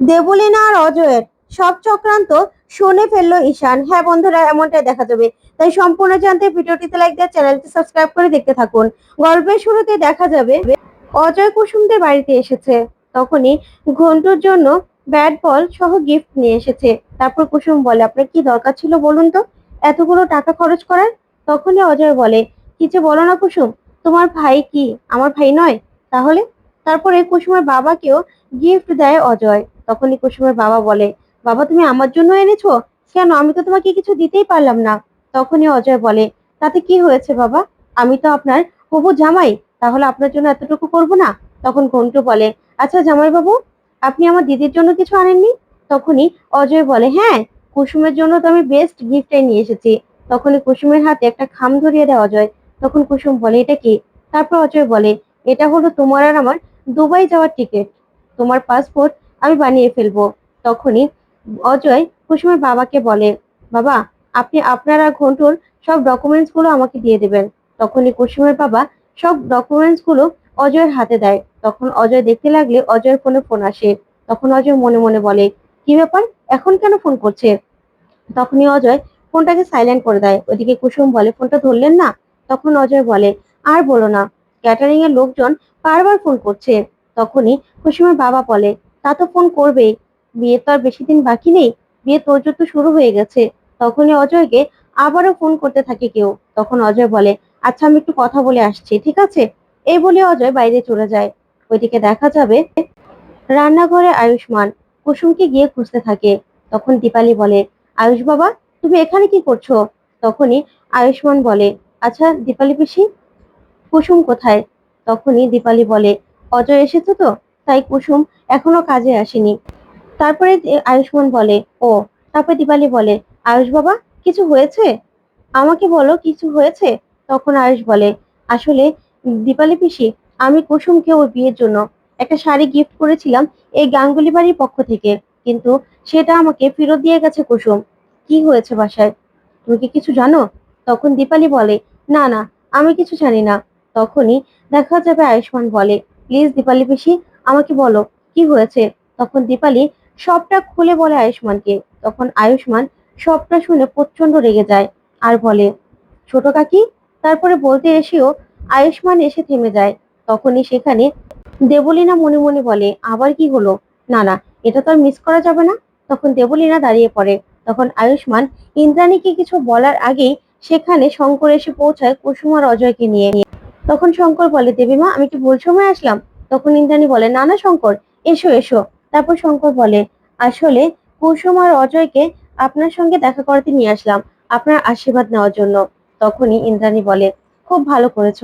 দেবলীনা আর অজয়ের সব চক্রান্ত শুনে ফেলল ঈশান। হ্যাঁ বন্ধুরা, এমনটাই দেখা যাবে। তাই সম্পূর্ণ জানতে ভিডিওটিতে লাইক দিয়ে চ্যানেলটি সাবস্ক্রাইব করে দেখতে থাকুন। গল্পের শুরুতে দেখা যাবে, অজয় কুসুমদের বাড়িতে এসেছে। তখনই ঘন্টুর জন্য ব্যাট বল সহ গিফট নিয়ে এসেছে। তারপর কুসুম বলে, আপনার কি দরকার ছিল বলুন তো? এতগুলো টাকা খরচ করার? তখনই অজয় বলে কিছু বলো না কুসুম, তোমার ভাই কি? আমার ভাই নয়? তাহলে? তারপরে কুসুমের বাবাকেও গিফট দেয় অজয়। তখনই কুসুমের বাবা বলে, বাবা, তুমি আমার জন্য এনেছো? কেন? আমি তো তোমাকে কিছু দিতেই পারলাম না। তখনই অজয় বলে, তাতে কি হয়েছে বাবা? আমি তো আপনার হবু জামাই, তাহলে আপনার জন্য এতটুকু করব না? তখন ঘন্টু বলে আচ্ছা জামাই বাবু আপনি আমার দিদির জন্য কিছু আনেননি? তখনই অজয় বলে হ্যাঁ কুসুমের জন্য তো আমি বেস্ট গিফটটাই নিয়ে এসেছি। তখনই কুসুমের হাতে একটা খাম ধরিয়ে দেয় অজয়। তখন কুসুম বলে, এটা কি? তারপর অজয় বলে, এটা হলো তোমার আর আমার দুবাই যাওয়ার টিকিট তোমার পাসপোর্ট আমি বানিয়ে ফেলব। তখনই অজয় কুসুমের বাবাকে বলে, বাবা, আপনি, আপনারা ঘন্টুর সব ডকুমেন্টসগুলো আমাকে দিয়ে দেবেন। তখনই কুসুমের বাবা সব ডকুমেন্টসগুলো অজয়ের হাতে দেয়। তখন অজয় দেখতে লাগলে অজয়ের ফোনে ফোন আসে। তখন অজয় মনে মনে বলে, কি ব্যাপার? এখন কেন ফোন করছে? তখনই অজয় ফোনটাকে সাইলেন্ট করে দেয়। ওইদিকে কুসুম বলে ফোনটা ধরলেন না? তখন অজয় বলে, আর বলো না ক্যাটারিং এর লোকজন বারবার ফোন করছে। তখনই কুসুমের বাবা বলে তা তো ফোন করবেই বিয়ে তো আর বেশি দিন বাকি নেই। বিয়ে তোর তো শুরু হয়ে গেছে। তখনই অজয়কে আবারও ফোন করতে থাকে কেউ। তখন অজয় বলে আচ্ছা আমি একটু কথা বলে আসছি, ঠিক আছে? এই বলে অজয় বাইরে চলে যায়। ওইদিকে দেখা যাবে রান্নাঘরে আয়ুষ্মান। কুসুমকে গিয়ে খুঁজতে থাকে। তখন দীপালি বলে, আয়ুষ বাবা, তুমি এখানে কি করছ? তখনই আয়ুষ্মান বলে আচ্ছা দীপালি পিসি, কুসুম কোথায়? তখনই দীপালি বলে, অজয় এসেছে তো? তাই কুসুম এখনও কাজে আসেনি। তারপরে আয়ুষ্মান বলে, ও, তারপরে দীপালি বলে, আয়ুষ বাবা, কিছু হয়েছে? আমাকে বলো, কিছু হয়েছে? তখন আয়ুষ বলে, আসলে দীপালি পিসি, আমি কুসুমকে ওর বিয়ের জন্য একটা শাড়ি গিফট করেছিলাম এই গাঙ্গুলি বাড়ির পক্ষ থেকে, কিন্তু সেটা আমাকে ফেরত দিয়ে গেছে কুসুম। কি হয়েছে বাসায়? তুমি কি কিছু জানো? তখন দীপালি বলে, না না, আমি কিছু জানি না। তখনই দেখা যাবে আয়ুষ্মান বলে, প্লিজ দীপালি পিসি আমাকে বলো, কি হয়েছে? তখন দীপালি সবটা খুলে বলে আয়ুষ্মানকে। তখন আয়ুষ্মান সবটা শুনে প্রচণ্ড রেগে যায় আর বলে, ছোট কাকি? তারপরে বলতে এসেও আয়ুষ্মান এসে থেমে যায়। তখনই সেখানে দেবলীনা মনে মনে বলে, আবার কি হলো? না না, এটা তো আর মিস করা যাবে না। তখন দেবলীনা দাঁড়িয়ে পড়ে। তখন আয়ুষ্মান ইন্দ্রাণীকে কিছু বলার আগেই সেখানে শঙ্কর এসে পৌঁছায় কুসুম আর অজয়কে নিয়ে। তখন শঙ্কর বলে, দেবীমা, আমি কি ভুল সময় আসলাম? তখন ইন্দ্রাণী বলে না না শঙ্কর, এসো এসো। তারপর শঙ্কর বলে, আসলে কুসুম আর অজয়কে আপনার সঙ্গে দেখা করাতে নিয়ে আসলাম, আপনার আশীর্বাদ নেওয়ার জন্য। তখনই ইন্দ্রাণী বলে, খুব ভালো করেছ।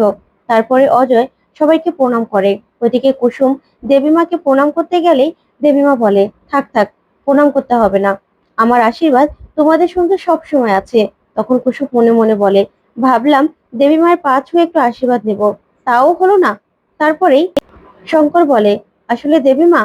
তারপরে অজয় সবাইকে প্রণাম করে। ওইদিকে কুসুম দেবীমাকে প্রণাম করতে গেলেই দেবীমা বলে, থাক থাক, প্রণাম করতে হবে না। আমার আশীর্বাদ তোমাদের সঙ্গে সব সময় আছে। তখন কুসুম মনে মনে বলে, ভাবলাম দেবীমায়ের পা ছুঁয়ে একটু আশীর্বাদ নেব। তাও হলো না? তারপরেই শঙ্কর বলে, আসলে দেবী মা,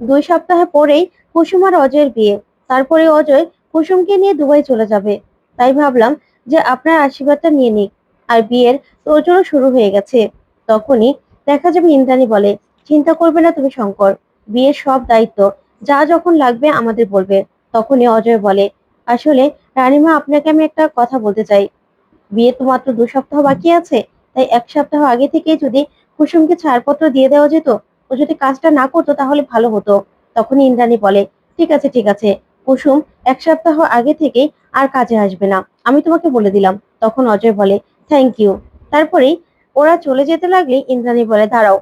দুই সপ্তাহ পরেই কুসুম আর অজয়ের বিয়ে। তারপরে অজয় কুসুমকে নিয়ে দুবাই চলে যাবে। তাই ভাবলাম যে আপনার আশীর্বাদটা নিয়ে নিক। আর বিয়ের তোড়জোড়ও শুরু হয়ে গেছে। তখনই দেখা যাবে ইন্দ্রাণী বলে, চিন্তা করবে না তুমি শঙ্কর। বিয়ের সব দায়িত্ব যা যখন লাগবে আমাদের বলবে। তখনই অজয় বলে, আসলে রানীমা, আপনাকে আমি একটা কথা বলতে চাই। বিয়ে তো মাত্র দু সপ্তাহ বাকি আছে, তাই এক সপ্তাহ আগে থেকে যদি কুসুমকে ছাড়পত্র দিয়ে দেওয়া যেত, ও যদি কাজটা না করতো তাহলে ভালো হতো। তখনই ইন্দ্রাণী বলে, ঠিক আছে ঠিক আছে। কুসুম, এক সপ্তাহ আগে থেকেই আর কাজে আসবে না। আমি তোমাকে বলে দিলাম। তখন অজয় বলে থ্যাংক ইউ তারপরেই ওরা চলে যেতে লাগলে ইন্দ্রাণী বলে, দাঁড়াও।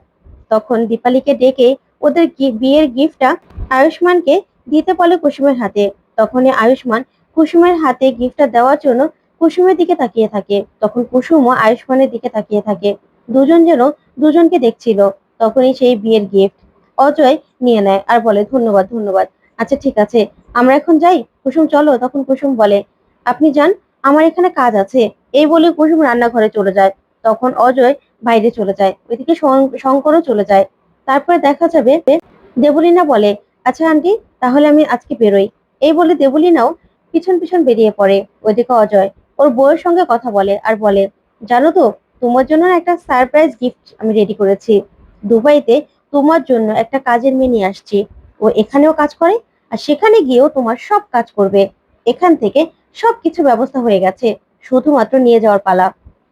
তখন দীপালিকে ডেকে ওদের বিয়ের গিফটটা আয়ুষ্মানকে দিতে বলে কুসুমের হাতে। তখনই আয়ুষ্মান কুসুমের হাতে গিফটটা দেওয়ার জন্য কুসুমের দিকে তাকিয়ে থাকে। তখন কুসুমও আয়ুষ্মানের দিকে তাকিয়ে থাকে। দুজন যেন দুজনকে দেখছিল, তখনই সেই বিয়ের গিফট অজয় নিয়ে নেয় আর বলে, ধন্যবাদ ধন্যবাদ। আচ্ছা ঠিক আছে, আমরা এখন যাই। কুসুম, চলো। তখন কুসুম বলে, আপনি যান, আমার এখানে কাজ আছে। এই বলে কুসুম রান্নাঘরে চলে যায়। তখন অজয় বাইরে চলে যায়, ওইদিকে শঙ্করও চলে যায়। তারপরে দেখা যাবে, দেবলীনা বলে আচ্ছা আন্টি, তাহলে আমি আজকে বেরোই। এই বলে দেবলীনাও পিছন পিছন বেরিয়ে পড়ে ওইদিকে অজয়। ওর বউয়ের সঙ্গে কথা বলে আর বলে, জানো তো তোমার জন্য একটা সারপ্রাইজ গিফট আমি রেডি করেছি। দুবাইতে তোমার জন্য একটা কাজের মেয়ে নিয়ে আসছি। ও এখানেও কাজ করে আর সেখানে গিয়েও তোমার সব কাজ করবে। এখান থেকে সব কিছু ব্যবস্থা হয়ে গেছে। শুধুমাত্র নিয়ে যাওয়ার পালা।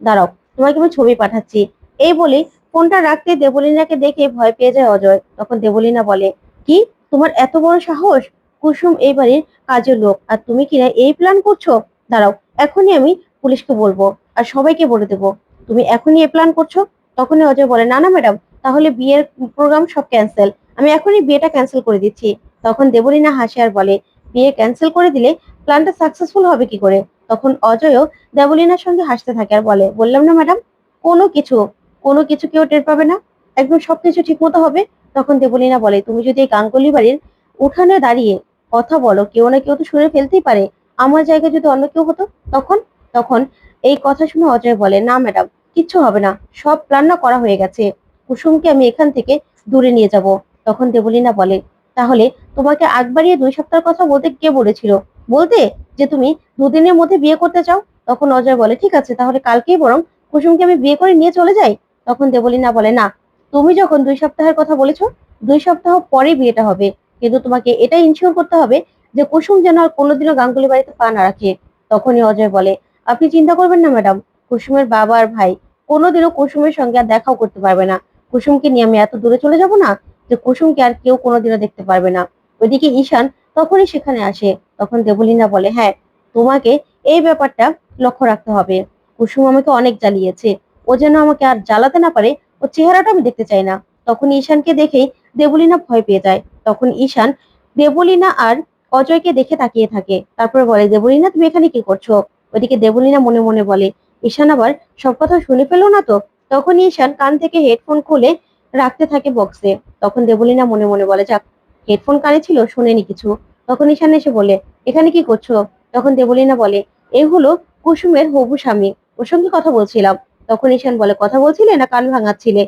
দাঁড়াও, তোমাকে আমি ছবি পাঠাচ্ছি। এই বলে ফোনটা রাখতে দেবলীনাকে দেখে ভয় পেয়ে যায় অজয়। তখন দেবলীনা বলে, কি? তোমার এত বড় সাহস? কুসুম এই বাড়ির কাজের লোক। আর তুমি কিনা এই প্ল্যান করছ? দাঁড়াও, এখনই আমি পুলিশকে বলব আর সবাইকে বলে দেবো। তুমি এখনই এ প্ল্যান করছ? তখনই অজয় বলে, না না ম্যাডাম তাহলে বিয়ের প্রোগ্রাম সব ক্যান্সেল আমি এখনই বিয়েটা ক্যান্সেল করে দিচ্ছি। তখন দেবলীনা হাসে আর বলে, বিয়ে ক্যান্সেল করে দিলে প্ল্যানটা সাকসেসফুল হবে কি করে? তখন অজয়ও দেবলীনার সঙ্গে হাসতে থাকে আর বলে, বললাম না ম্যাডাম কোনো কিছু কোনো কিছু কেউ টের পাবে না। একদম সবকিছু ঠিক মতো হবে। তখন দেবলীনা বলে, তুমি যদি এই গাঙ্গুলি বাড়ির উঠানে দাঁড়িয়ে কথা বলো, কেউ না কেউ তো শুনে ফেলতেই পারে। আমার জায়গায় যদি অন্য কেউ হতো, তখন? তখন এই কথা শুনে অজয় বলে, না, ম্যাডাম, কিচ্ছু হবে না। সব প্ল্যান না করা হয়ে গেছে। কুসুমকে আমি এখান থেকে দূরে নিয়ে যাব। তখন দেবলীনা বলে, তাহলে তোমাকে আগ বাড়িয়ে দুই সপ্তাহের কথা বলতে কে বলেছিল? বলতে যে তুমি দুদিনের মধ্যে বিয়ে করতে চাও? তখন অজয় বলে, ঠিক আছে, তাহলে কালকেই বরং কুসুমকে আমি বিয়ে করে নিয়ে চলে যাই। তখন দেবলীনা বলে, না, তুমি যখন দুই সপ্তাহের কথা বলেছ, দুই সপ্তাহ পরে বিয়েটা হবে। কিন্তু তোমাকে এটা ইনশিওর করতে হবে যে কুসুম যেন আর কোনোদিনও গাঙ্গুলি বাড়িতে পা না রাখে। তখনই অজয় বলে আপনি চিন্তা করবেন না ম্যাডাম কুসুমের বাবা আর ভাই কোনোদিনও কুসুমের সঙ্গে আর দেখাও করতে পারবে না। কুসুমকে নিয়ে আমি এত দূরে চলে যাব না যে কুসুমকে আর কেউ কোনোদিনও দেখতে পারবে না। ওইদিকে ঈশান তখনই সেখানে আসে। তখন দেবলীনা বলে হ্যাঁ তোমাকে এই ব্যাপারটা লক্ষ্য রাখতে হবে। কুসুম আমাকে অনেক জ্বালিয়েছে। ও যেন আমাকে আর জ্বালাতে না পারে, ওর চেহারাটা আমি দেখতে চাই না। তখন ঈশানকে দেখেই দেবলীনা ভয় পেয়ে যায়। তখন ঈশান দেবলীনা আর অজয়কে দেখে তাকিয়ে থাকে। তারপরে বলে, দেবলীনা, তুমি এখানে কি করছ? ওদিকে দেবলীনা মনে মনে বলে, ঈশান আবার সব কথা শুনে পেল না তো? তখন ঈশান কান থেকে হেডফোন খুলে রাখতে থাকে বক্সে তখন দেবলীনা মনে মনে বলে, যাক হেডফোন কানে ছিল, শোনেনি কিছু। তখন ঈশান এসে বলে, এখানে কি করছ? তখন দেবলীনা বলে, এ হলো কুসুমের হবু স্বামী, ওর সঙ্গে কথা বলছিলাম। তখন ঈশান বলে, কথা বলছিলে না কান ভাঙাচ্ছিলে?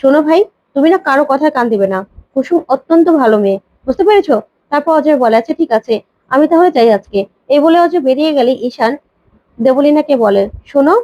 শোনো ভাই, তুমি না কারও কথায় কান দিবে না। কুসুম অত্যন্ত ভালো মেয়ে, বুঝতে পেরেছ? তারপর অজয় বলে আচ্ছা ঠিক আছে, আমি তাহলে যাই আজকে। এই বলে অজয় বেরিয়ে গেলে ঈশান দেবলীনাকে বলে? শোনো,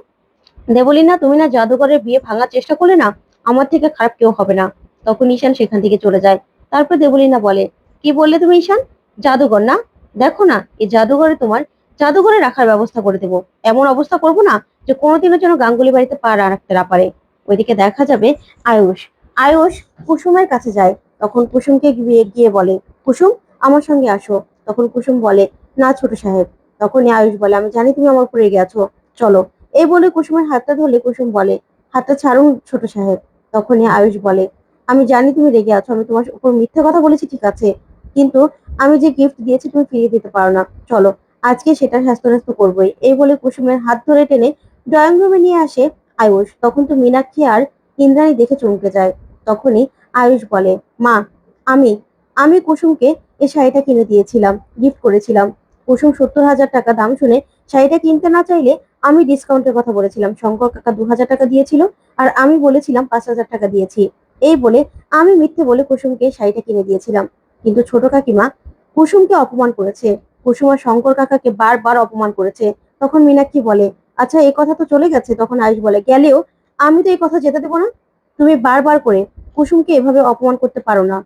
দেবলীনা, তুমি না জাদুঘরের বিয়ে ভাঙার চেষ্টা করলে না, আমার থেকে খারাপ কেউ হবে না। তখন ঈশান সেখান থেকে চলে যায়। তারপর দেবলীনা বলে, কি বললে তুমি ঈশান? জাদুঘর না? দেখো না, এই জাদুঘরে তোমার জাদুঘরে রাখার ব্যবস্থা করে দেবো। এমন অবস্থা করব না যে কোনোদিনের জন্য গাঙ্গুলি বাড়িতে পা রাখতে না পারে। ওইদিকে দেখা যাবে আয়ুষ। আয়ুষ কুসুমের কাছে যায়। তখন কুসুমকে গিয়ে গিয়ে বলে, কুসুম, আমার সঙ্গে আসো। তখন কুসুম বলে, না ছোট সাহেব তখনই আয়ুষ বলে, আমি জানি তুমি আমার উপরে গেছো চলো। এই বলে কুসুমের হাতটা ধরলে কুসুম বলে, হাতটা ছাড়ুন ছোট সাহেব। তখনই আয়ুষ বলে, আমি জানি তুমি রেগে আছো, আমি তোমার উপর মিথ্যে কথা বলেছি, ঠিক আছে, কিন্তু আমি যে গিফট দিয়েছি তুমি ফিরিয়ে দিতে পারো না, চলো, আজকে সেটা স্বাস্থ্য স্বাস্থ্য করবোই। এই বলে কুসুমের হাত ধরে টেনে ড্রয়িং রুমে নিয়ে আসে আয়ুষ। তখন তো মীনাক্ষী আর ইন্দ্রাণী দেখে চমকে যায়। তখনই আয়ুষ বলে, মা, আমি আমি কুসুমকে এই শাড়িটা কিনে দিয়েছিলাম গিফট করেছিলাম। কুসুম সত্তর হাজার টাকা দাম শুনে শাড়িটা কিনতে না চাইলে আমি ডিসকাউন্টের কথা বলেছিলাম। শঙ্কর কাকা দু হাজার টাকা দিয়েছিল আর আমি বলেছিলাম পাঁচ হাজার টাকা দিয়েছি। এই বলে আমি মিথ্যে বলে কুসুমকে শাড়িটা কিনে দিয়েছিলাম। কিন্তু ছোট কাকিমা কুসুমকে অপমান করেছে। কুসুম আর শঙ্কর কাকাকে বারবার অপমান করেছে। তখন মীনাক্ষী বলে আচ্ছা এই কথা তো চলে গেছে। তখন আয়ুষ বলে, গেলেও আমি তো এই কথা যেতে দেবো না? তুমি বারবার করে কুসুমকে এভাবে অপমান করতে পারো না।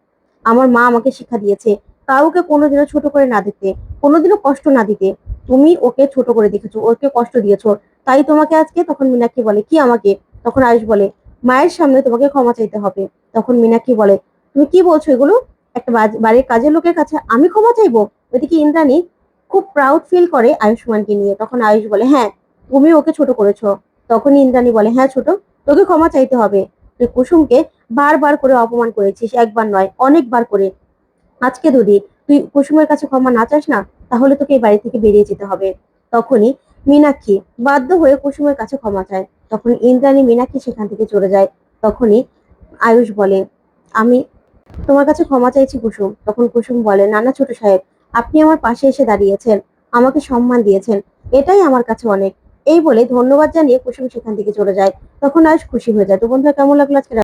আমার মা আমাকে শিক্ষা দিয়েছে। কাউকে কোনোদিনও ছোট করে না দিতে, কোনোদিনও কষ্ট না দিতে। তুমি ওকে ছোট করে দেখেছ, ওকে কষ্ট দিয়েছ। তাই তোমাকে আজকে তখন মীনাক্ষী বলে, কি আমাকে? তখন আয়ুষ বলে, মায়ের সামনে তোমাকে ক্ষমা চাইতে হবে। তখন মীনাক্ষী বলে, তুমি কি বলছো এগুলো? একটা বাড়ির কাজের লোকের কাছে আমি ক্ষমা চাইব? ওইদিকে ইন্দ্রাণী খুব প্রাউড ফিল করে আয়ুষ্মানকে নিয়ে। তখন আয়ুষ বলে হ্যাঁ তুমি ওকে ছোট করেছ। তখন ইন্দ্রাণী বলে হ্যাঁ ছোট, তোকে ক্ষমা চাইতে হবে। তুই কুসুমকে বারবার করে অপমান করেছিস, একবার নয়, অনেকবার করে। আজকে যদি তুই কুসুমের কাছে ক্ষমা না চাস না, তাহলে তোকে এই বাড়ি থেকে বেরিয়ে যেতে হবে। তখনই মীনাক্ষী বাধ্য হয়ে কুসুমের কাছে ক্ষমা চায়। তখন ইন্দ্রাণী মীনাক্ষী সেখান থেকে চলে যায়। তখনই আয়ুষ বলে, আমি তোমার কাছে ক্ষমা চাইছি কুসুম। তখন কুসুম বলে, নানা ছোট সাহেব, আপনি আমার পাশে এসে দাঁড়িয়েছেন। আমাকে সম্মান দিয়েছেন। এটাই আমার কাছে অনেক। এই বলে ধন্যবাদ জানিয়ে কুসুম সেখান থেকে চলে যায়। তখন আয়ুষ খুশি হয়ে যায়। তো বন্ধুরা, কেমন লাগল আজকে